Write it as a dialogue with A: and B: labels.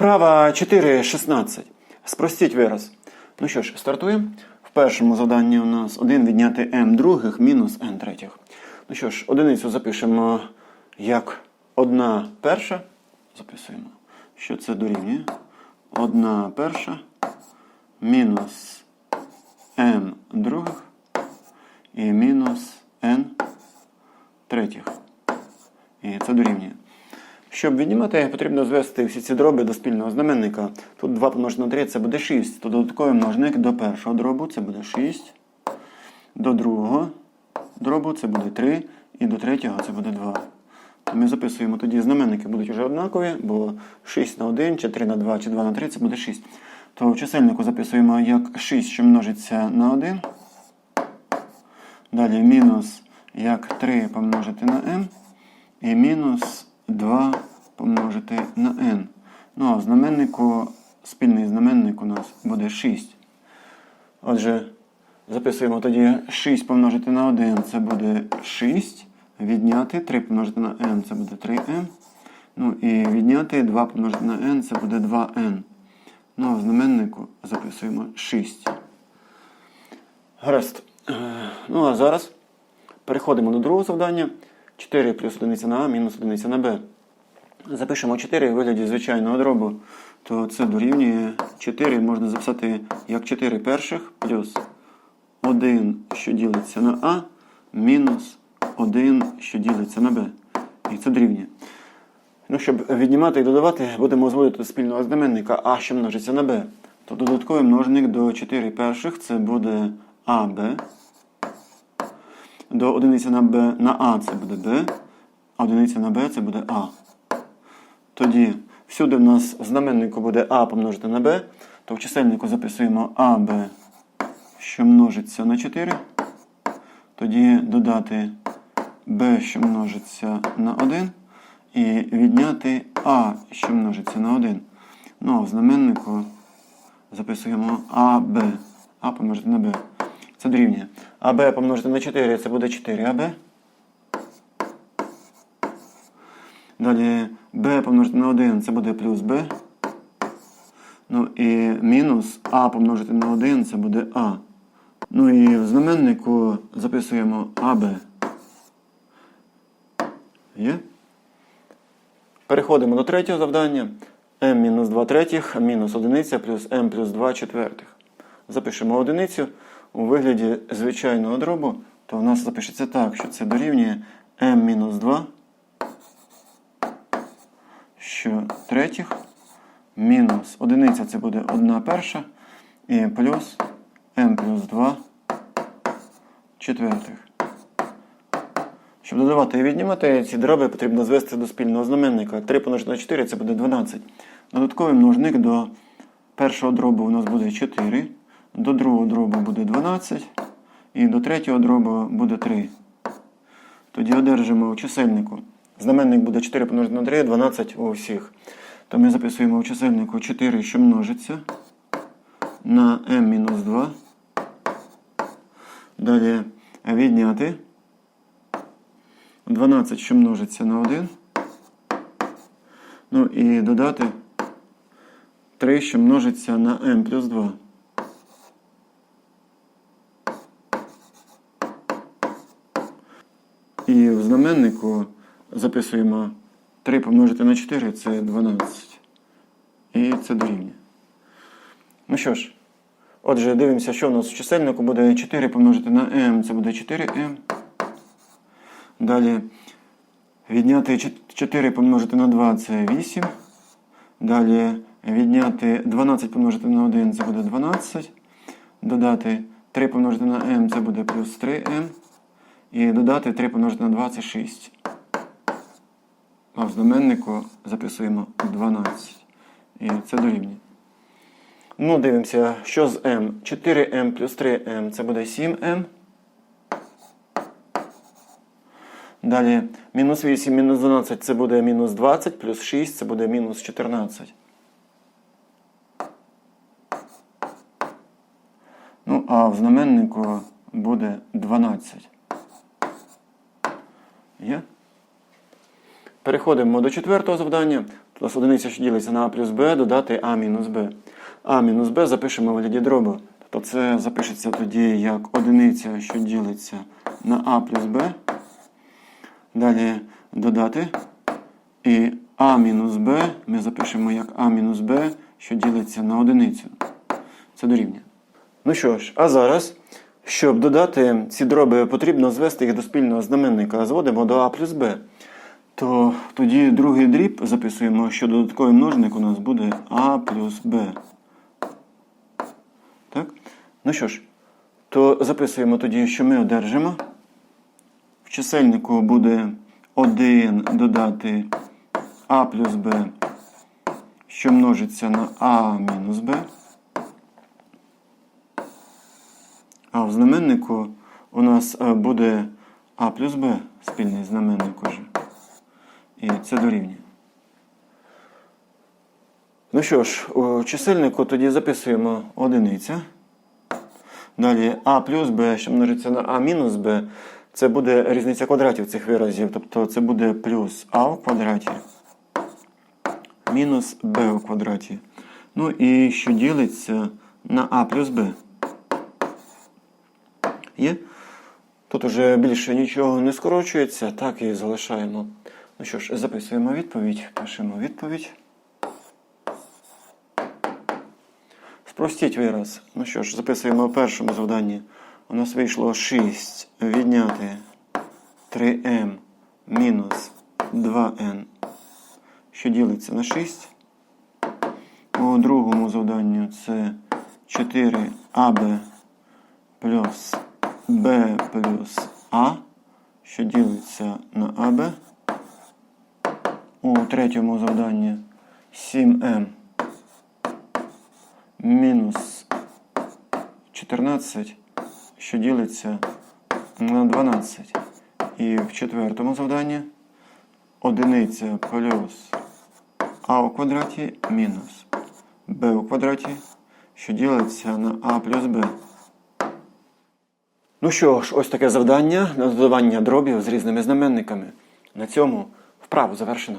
A: Вправа 4.16. Спростіть вираз. Ну що ж, стартуємо. В першому завданні у нас 1 відняти m других мінус n третіх. Ну що ж, одиницю запишемо як 1 перша. Записуємо, що це дорівнює. 1 перша мінус m других і мінус n третіх. І це дорівнює. Щоб віднімати, потрібно звести всі ці дроби до спільного знаменника. Тут 2 помножити на 3 це буде 6. То додатковий множник до першого дробу це буде 6. До другого дробу це буде 3. І до третього це буде 2. То ми записуємо тоді знаменники будуть вже однакові, бо 6 на 1, чи 3 на 2, чи 2 на 3 це буде 6. То в чисельнику записуємо як 6, що множиться на 1. Далі мінус як 3 помножити на m. І мінус 2 помножити на n. Ну а в знаменнику, спільний знаменник у нас буде 6. Отже, записуємо тоді 6 помножити на 1 це буде 6. Відняти 3 помножити на n це буде 3n. Ну і відняти 2 помножити на n це буде 2n. Ну а в знаменнику записуємо 6. Гаразд. Е, Ну а зараз переходимо до другого завдання. 4 плюс 1 на А мінус 1 на Б. Запишемо 4 у вигляді звичайного дробу, то це дорівнює 4 можна записати як 4 перших плюс 1, що ділиться на А, мінус 1, що ділиться на Б. І це дорівнює. Ну, щоб віднімати і додавати, будемо зводити спільного знаменника А, що множиться на Б. То додатковий множник до 4 перших це буде АБ. До одиниці на Б на А це буде Б, а одиниця на Б це буде А. Тоді всюди в нас в знаменнику буде А помножити на Б, то в чисельнику записуємо АБ, що множиться на 4. Тоді додати Б, що множиться на 1. І відняти А, що множиться на 1. Ну а в знаменнику записуємо АБ. А помножити на Б. Це дорівнює. АБ помножити на 4 це буде 4АБ. Далі b помножити на 1 це буде плюс b. Ну і мінус а помножити на 1 це буде а. Ну і в знаменнику записуємо АБ. Є? Переходимо до третього завдання. m мінус 2 третіх, мінус 1 плюс m плюс 2 четвертих. Запишемо одиницю у вигляді звичайного дробу, то у нас запишеться так, що це дорівнює m мінус 2 що третіх мінус одиниця це буде 1 перша і плюс m плюс 2 четвертих. Щоб додавати і віднімати ці дроби, потрібно звести до спільного знаменника. 3 помножити на 4 це буде 12. Додатковий множник до першого дробу у нас буде 4, до другого дробу буде 12, і до третього дробу буде 3. Тоді одержимо у чисельнику. Знаменник буде 4 помножити на 3, 12 у всіх. То ми записуємо у чисельнику 4, що множиться на m-2. Далі відняти 12, що множиться на 1. Ну і додати 3, що множиться на m плюс 2. І в знаменнику записуємо 3 помножити на 4 це 12. І це дорівнює. Ну що ж, отже, дивимося, що в нас в чисельнику буде 4 помножити на m, це буде 4m. Далі відняти 4 помножити на 2 це 8. Далі відняти 12 помножити на 1 це буде 12. Додати 3 помножити на m це буде плюс 3m. І додати 3 помножити на 2 це 6. А в знаменнику записуємо 12. І це дорівнює. Ну, дивимося, що з m. 4m плюс 3m це буде 7m. Далі мінус 8, мінус 12 це буде мінус 20, плюс 6 це буде мінус 14. Ну, а в знаменнику буде 12. Є? Переходимо до четвертого завдання. Тобто одиниця, що ділиться на А плюс Б, додати А мінус Б. А мінус Б запишемо в вигляді дробу. Тобто це запишеться тоді як одиниця, що ділиться на А плюс Б. Далі додати. І А мінус Б ми запишемо як А мінус Б, що ділиться на одиницю. Це дорівнює. Ну що ж, а зараз, щоб додати ці дроби, потрібно звести їх до спільного знаменника. Зводимо до А плюс Б. То тоді другий дріб записуємо, що додатковий множник у нас буде А плюс Б. Так? Ну що ж, то записуємо тоді, що ми одержимо. В чисельнику буде 1 додати А плюс Б, що множиться на А мінус Б. А в знаменнику у нас е, буде А плюс Б, спільний знаменник уже. І це дорівнює. Ну що ж, у чисельнику тоді записуємо одиниця. Далі А плюс Б, що множиться на А мінус Б, це буде різниця квадратів цих виразів. Тобто це буде плюс А у квадраті мінус Б у квадраті. Ну і що ділиться на А плюс Б. Є? Тут уже більше нічого не скорочується, так і залишаємо. Ну що ж, записуємо відповідь, пишемо відповідь. Спростіть вираз. Ну що ж, записуємо в першому завданні. У нас вийшло 6 відняти 3m мінус 2n, що ділиться на 6. У другому завданню це 4ab плюс b плюс a, що ділиться на АБ. У третьому завданні 7m мінус 14, що ділиться на 12. І в четвертому завданні одиниця плюс а у квадраті мінус b у квадраті, що ділиться на а плюс b. Ну що ж, ось таке завдання на додавання дробів з різними знаменниками. На цьому вправу завершено.